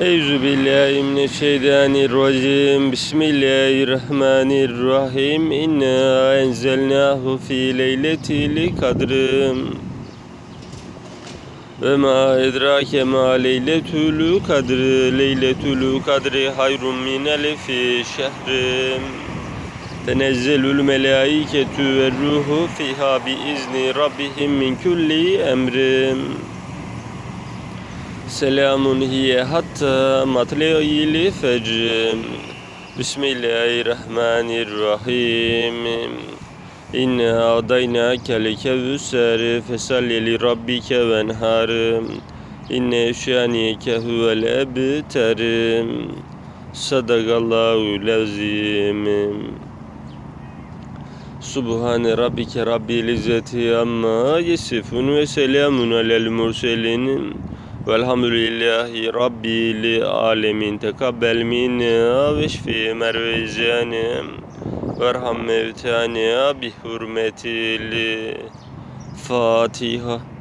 Eyzu billahi mineşşeytanirracim. Bismillahirrahmanirrahim. İnna enzelnahu fi leyletil kadrim. Ve ma edrake ma leyletül kadri. Leyletül kadri hayrun min elfi şehrim. Tenezzelül melaiketü ve ruhu fiha bi izni rabbihim min kulli emrim. Selamun hiye hatta matle'il fecr. Bismillahirrahmanirrahim. İnna adayna kel kevser fesalli li rabbike venhar. İnne şanike huvel ebter. Sadakallahu lazim. Subhane rabbike rabbil izzeti amma yesifun ve selamun alel murselin. Velhamdülillahi Rabbil alemin. Tekabbel minna ve şfi mervezana. Verham mevtana bi hurmetil Fatiha.